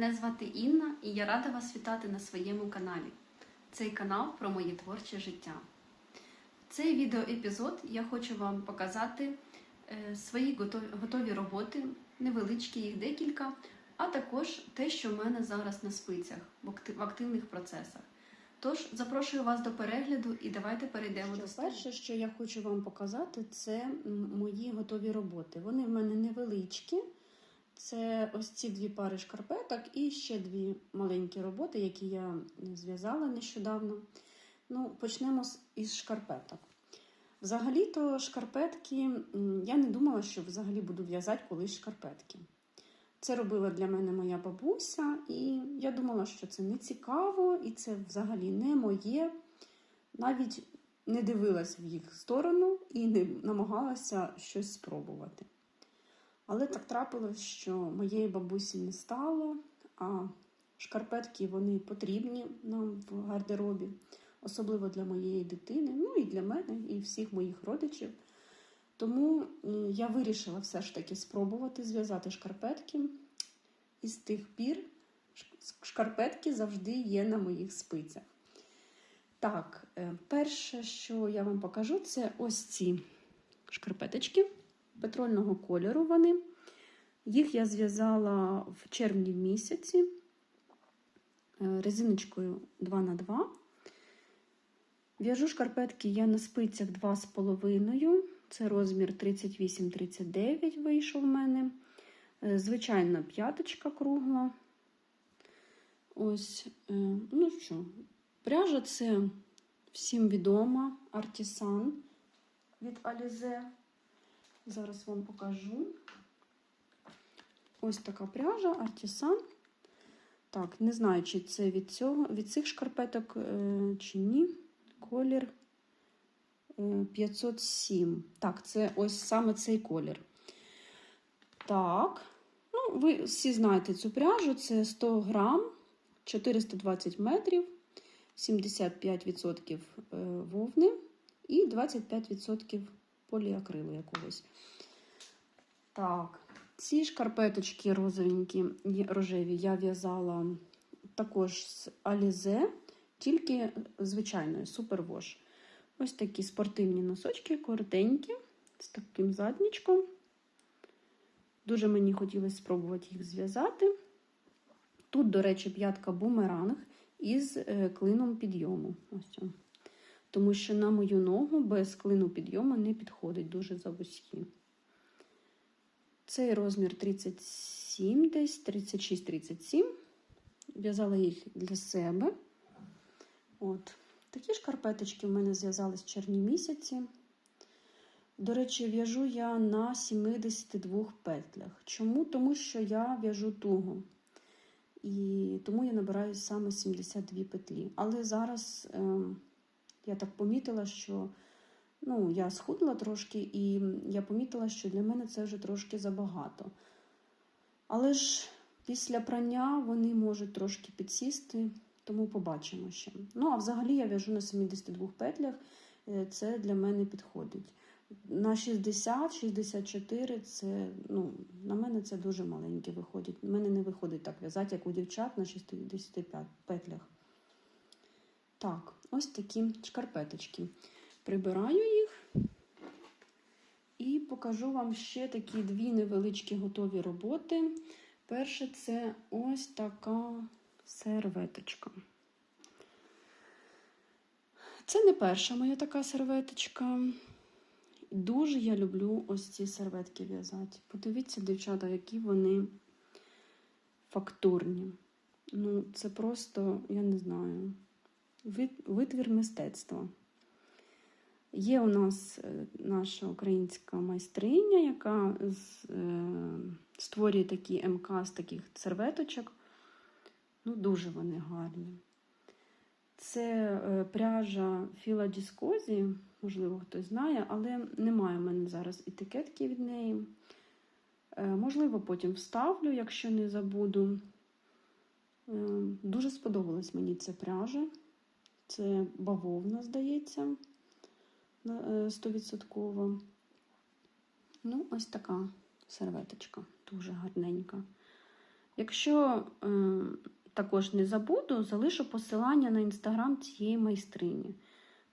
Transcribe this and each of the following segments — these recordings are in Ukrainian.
Мене звати Інна і я рада вас вітати на своєму каналі. Цей канал про моє творче життя. В Цей відеоепізод я хочу вам показати е, свої готові, роботи, невеличкі їх декілька, а також те, що в мене зараз на спицях в активних процесах. Тож запрошую вас до перегляду і давайте перейдемо до столу. Перше, що я хочу вам показати, це мої готові роботи. Вони в мене невеличкі. Це ось ці дві пари шкарпеток і ще дві маленькі роботи, які я зв'язала нещодавно. Ну, почнемо із шкарпеток. Взагалі-то шкарпетки, я не думала, що взагалі буду в'язати колись шкарпетки. Це робила для мене моя бабуся, і я думала, що це не цікаво, і це взагалі не моє. Навіть не дивилась в їх сторону і не намагалася щось спробувати. Але так трапилось, що моєї бабусі не стало, а шкарпетки вони потрібні нам в гардеробі, особливо для моєї дитини, ну і для мене, і всіх моїх родичів. Тому я вирішила все ж таки спробувати зв'язати шкарпетки. І з тих пір шкарпетки завжди є на моїх спицях. Так, е, перше, що я вам покажу, це ось ці шкарпеточки петрольного кольору вони. Їх я зв'язала в червні місяці е, резиночкою 2х2. В'яжу шкарпетки я на спицях 2,5. Це розмір 38-39 вийшов в мене. Е, Звичайна п'яточка кругла. Ось, е, ну що, пряжа це всім відома Artisan від Alize. Зараз вам покажу. Ось така пряжа Artisan. Так, не знаю, чи це від цього, від цих шкарпеток е, чи ні. Колір е, 507. Так, це ось саме цей колір. Так, ну, ви всі знаєте цю пряжу. Це 100 грам, 420 метрів, 75% е, вовни і 25% поліакрилу якогось. Так, ці шкарпеточки розовенькі, рожеві я в'язала також з Alize, тільки звичайною супервош. Ось такі спортивні носочки, коротенькі, з таким заднічком. Дуже мені хотілося спробувати їх зв'язати. Тут, до речі, п'ятка бумеранг із е, клином підйому. Ось. Тому що на мою ногу без клину підйому не підходить дуже завузькі. Цей розмір 37, десь 36-37. В'язала їх для себе. От. Такі шкарпеточки в мене зв'язались в червні місяці. До речі, в'яжу я на 72 петлях. Чому? Тому що я в'яжу туго. І тому я набираю саме 72 петлі. Але зараз е, я так помітила, що ну, я схудла трошки, і я помітила, що для мене це вже трошки забагато. Але ж після прання вони можуть трошки підсісти, тому побачимо ще. Ну, а взагалі я в'яжу на 72 петлях, е, це для мене підходить. На 60-64 це, ну, на мене це дуже маленьке виходить. У мене не виходить так в'язати, як у дівчат на 65 петлях. Так, ось такі шкарпеточки. Прибираю їх і покажу вам ще такі дві невеличкі готові роботи. Перше це ось така серветочка. Це не перша моя така серветочка. Дуже я люблю ось ці серветки в'язати. Подивіться, дівчата, які вони фактурні. Ну, це просто, я не знаю, витвір мистецтва. Є у нас е, наша українська майстриня, яка е, створює такі МК з таких серветочок. Ну, дуже вони гарні. Це е, пряжа Філа Діскозі, можливо, хтось знає, але немає в мене зараз етикетки від неї. Можливо, потім вставлю, якщо не забуду. Дуже сподобалась мені ця пряжа. Це бавовна, здається, на- е, 100%. Ну, ось така серветочка, дуже гарненька. Якщо е, також не забуду, залишу посилання на інстаграм цієї майстрині.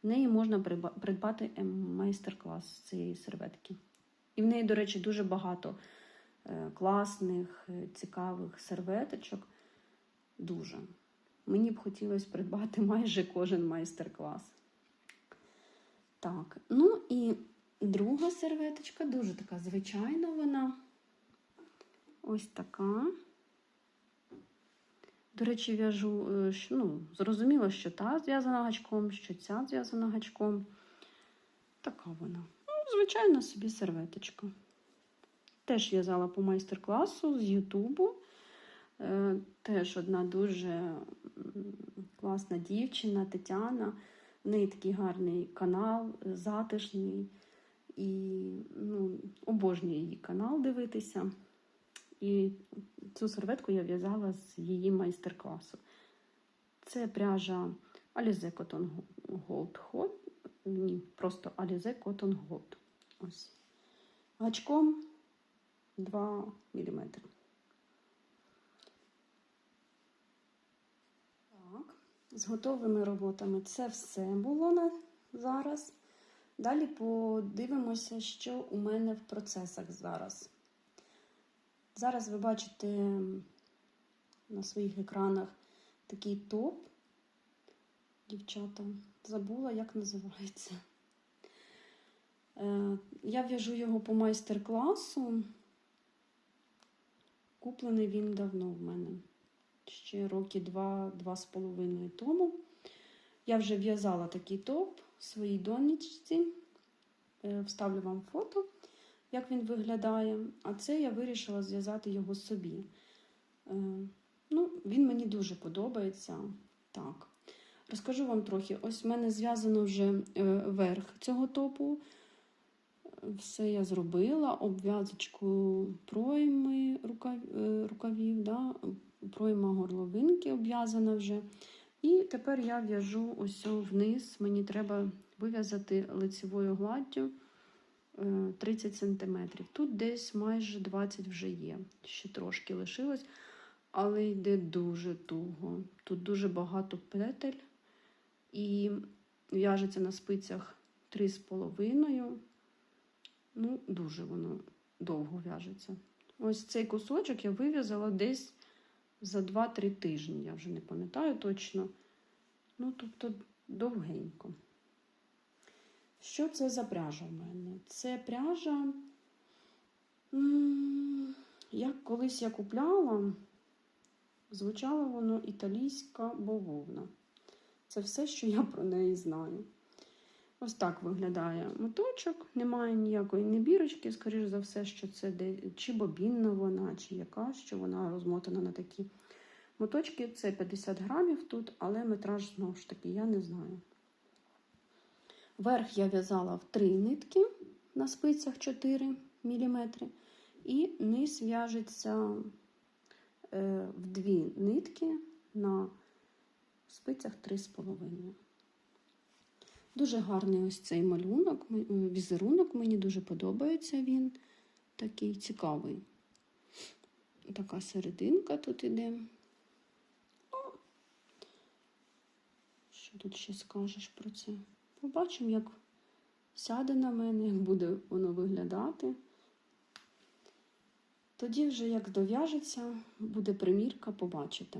В неї можна придбати е, майстер-клас цієї серветки. І в неї, до речі, дуже багато е, класних, цікавих серветочок. Дуже. Мені б хотілося придбати майже кожен майстер-клас. Так, ну і друга серветочка, дуже така звичайна вона. Ось така. До речі, в'яжу, е, ну, зрозуміло, що та зв'язана гачком, що ця зв'язана гачком. Така вона. Ну, звичайна собі серветочка. Теж в'язала по майстер-класу з Ютубу. Е, Теж одна дуже класна дівчина Тетяна. В неї такий гарний канал, затишний. І ну, обожнюю її канал дивитися. І цю серветку я в'язала з її майстер-класу. Це пряжа Alize Cotton Gold Hot. Ні, просто Alize Cotton Gold. Ось. Гачком 2 мм. Так, з готовими роботами це все було на зараз. Далі подивимося, що у мене в процесах зараз. Зараз ви бачите на своїх екранах такий топ. Дівчата, забула, як називається. Е, Я в'яжу його по майстер-класу. Куплений він давно в мене. Ще роки два-два з половиною тому. Я вже в'язала такий топ своїй донечці. Е, Вставлю вам фото, як він виглядає. А це я вирішила зв'язати його собі. Е, Ну, він мені дуже подобається. Так. Розкажу вам трохи. Ось в мене зв'язано вже е, верх цього топу. Все я зробила, обв'язочку пройми рукав, рукавів, да? Пройма горловинки обв'язана вже. І тепер я в'яжу ось вниз. Мені треба вив'язати лицевою гладдю е, 30 см. Тут десь майже 20 вже є. Ще трошки лишилось, але йде дуже туго. Тут дуже багато петель і в'яжеться на спицях 3,5. Ну, дуже воно довго в'яжеться. Ось цей кусочок я вив'язала десь за 2-3 тижні. Я вже не пам'ятаю точно. Ну, тобто, довгенько. Що це за пряжа в мене? Це пряжа. Як колись я купляла, звучало воно італійська бавовна. Це все, що я про неї знаю. Ось так виглядає моточок, немає ніякої небірочки, скоріш за все, що це де, чи бобінна вона, чи яка, що вона розмотана на такі моточки. Це 50 грамів тут, але метраж, знову ж таки, я не знаю. Верх я в'язала в три нитки на спицях 4 мм, і низ в'яжеться е, в дві нитки на спицях 3,5. Дуже гарний ось цей малюнок, е, візерунок, мені дуже подобається він. Такий цікавий. Така серединка тут іде. Що тут ще скажеш про це? Побачимо, як сяде на мене, як буде воно виглядати. Тоді вже як дов'яжеться, буде примірка, побачите.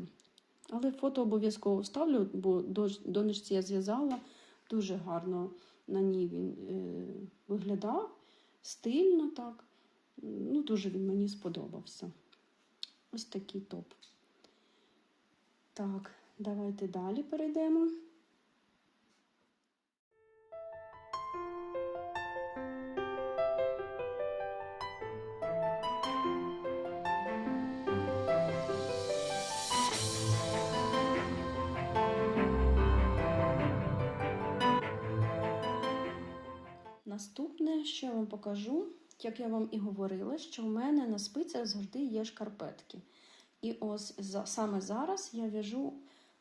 Але фото обов'язково вставлю, бо донечці я зв'язала. Дуже гарно на ній він е, виглядав, стильно так. Ну, дуже він мені сподобався. Ось такий топ. Так, давайте далі перейдемо. Що я вам покажу, як я вам і говорила, що в мене на спицях завжди є шкарпетки. І ось саме зараз я в'яжу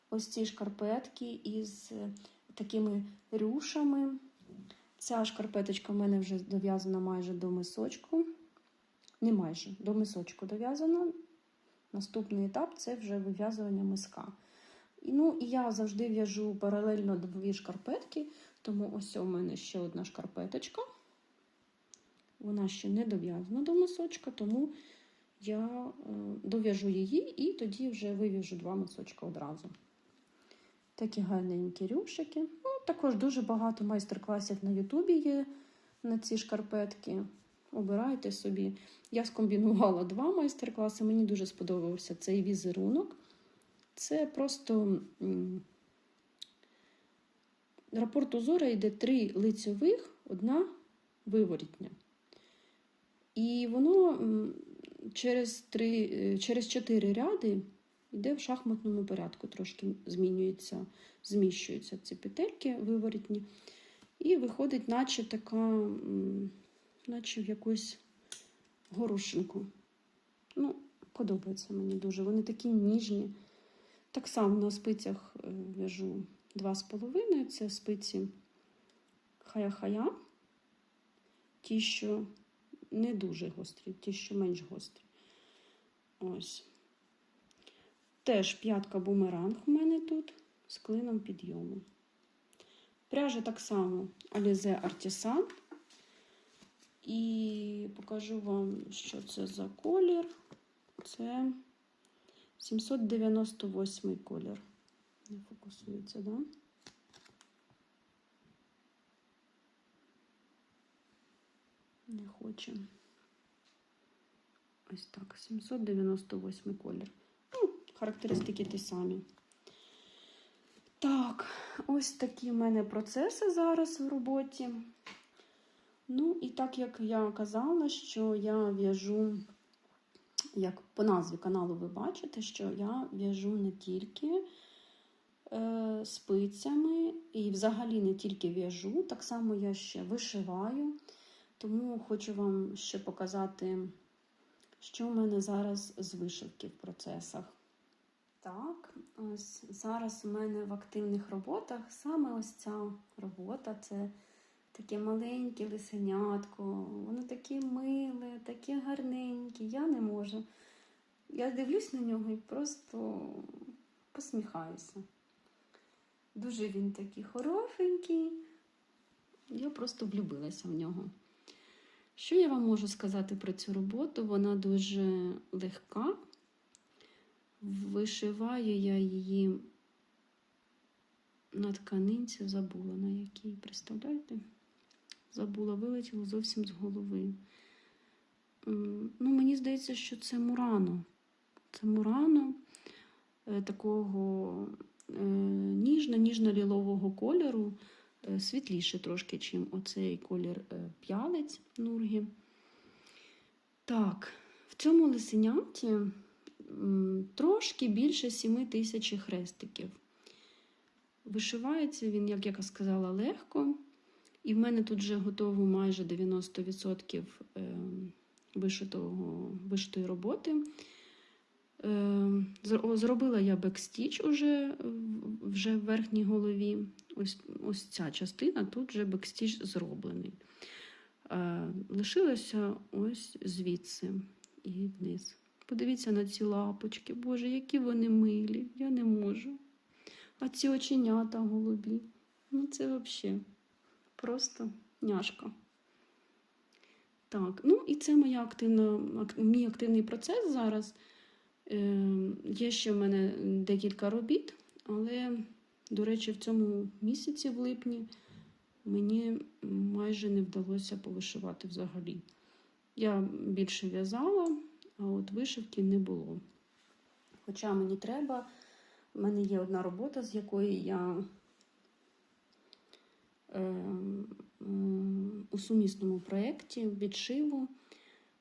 ось ці шкарпетки із е, такими рюшами. Ця шкарпеточка в мене вже дов'язана майже до мисочку. Не майже, до мисочку дов'язана. Наступний етап це вже вив'язування миска. І, ну, і я завжди в'яжу паралельно дві шкарпетки, тому ось у мене ще одна шкарпеточка. Вона ще не дов'язана до мисочка, тому я е, дов'яжу її і тоді вже вив'яжу два мисочка одразу. Такі гарненькі рюшики. Ну, також дуже багато майстер-класів на Ютубі є на ці шкарпетки. Обирайте собі. Я скомбінувала два майстер-класи. Мені дуже сподобався цей візерунок. Це просто рапорт узора йде три лицьових, одна виворітня. І воно через, три, е, через чотири ряди йде в шахматному порядку, трошки змінюється, зміщуються ці петельки виворітні. І виходить, наче така, наче в якусь горошинку. Ну, подобається мені дуже. Вони такі ніжні. Так само на спицях е, в'яжу 2,5. Це спиці хая-хая. Ті, що не дуже гострі, ті, що менш гострі. Ось. Теж п'ятка бумеранг у мене тут з клином підйому. Пряжа так само Alize Artisan. І покажу вам, що це за колір. Це 798 колір. Не фокусується, да? Не хоче. Ось так, 798 колір. Ну, характеристики ті самі. Так, ось такі в мене процеси зараз в роботі. Ну, і так як я казала, що я в'яжу, як по назві каналу ви бачите, що я в'яжу не тільки е, спицями, і взагалі не тільки в'яжу, так само я ще вишиваю. Тому хочу вам ще показати, що в мене зараз з вишивки в процесах. Так, ось зараз у мене в активних роботах саме ось ця робота це таке маленьке лисенятко. Воно таке миле, таке гарненьке. Я не можу. Я дивлюсь на нього і просто посміхаюся. Дуже він такий хорошенький. Я просто влюбилася в нього. Що я вам можу сказати про цю роботу? Вона дуже легка. Вишиваю я її на тканинці, забула на якій, представляєте? Забула, вилетіло зовсім з голови. Ну, Мені здається, що це Мурано. Це Мурано е, такого е, ніжно-ніжно-лілового кольору, світліше трошки, чим оцей колір е, п'ялець нургі. Так, в цьому лисеняті трошки більше 7 тисяч хрестиків. Вишивається він, як я сказала, легко. І в мене тут вже готово майже 90% е, вишитого, вишитої роботи. Е, зро- Зробила я бекстіч уже, вже в верхній голові. Ось, ось ця частина, тут вже бекстіч зроблений. Е, Лишилося ось звідси і вниз. Подивіться на ці лапочки. Боже, які вони милі, я не можу. А ці оченята голубі. Ну, це взагалі просто няшка. Так, ну і це моя активна, мій активний процес зараз. Е, є ще в мене декілька робіт, але, до речі, в цьому місяці, в липні, мені майже не вдалося повишивати взагалі. Я більше в'язала, а от вишивки не було. Хоча мені треба, в мене є одна робота, з якої я е, м, у сумісному проєкті відшиву,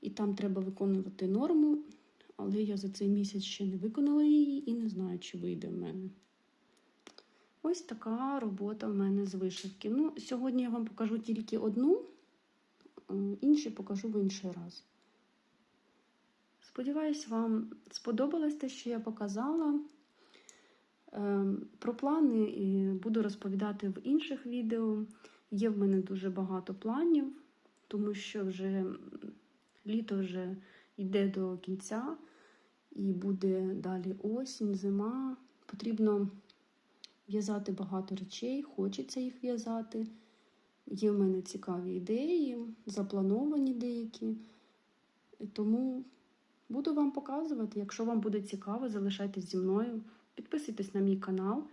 і там треба виконувати норму, але я за цей місяць ще не виконала її і не знаю, чи вийде в мене. Ось така робота в мене з вишивки. Ну, сьогодні я вам покажу тільки одну, е, інші покажу в інший раз. Сподіваюсь, вам сподобалось те, що я показала. Ем, Про плани е, буду розповідати в інших відео. Є в мене дуже багато планів, тому що вже літо вже йде до кінця, і буде далі осінь, зима. Потрібно в'язати багато речей, хочеться їх в'язати. Є в мене цікаві ідеї, заплановані деякі. Тому буду вам показувати. Якщо вам буде цікаво, залишайтесь зі мною. Підписуйтесь на мій канал,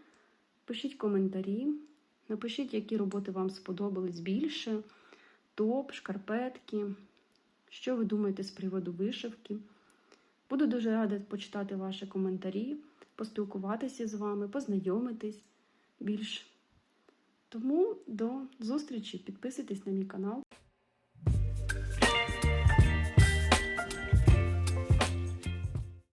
пишіть коментарі, напишіть, які роботи вам сподобались більше. Топ, шкарпетки. Що ви думаєте з приводу вишивки? Буду дуже рада почитати ваші коментарі, поспілкуватися з вами, познайомитись більш. Тому до зустрічі, підписуйтесь на мій канал.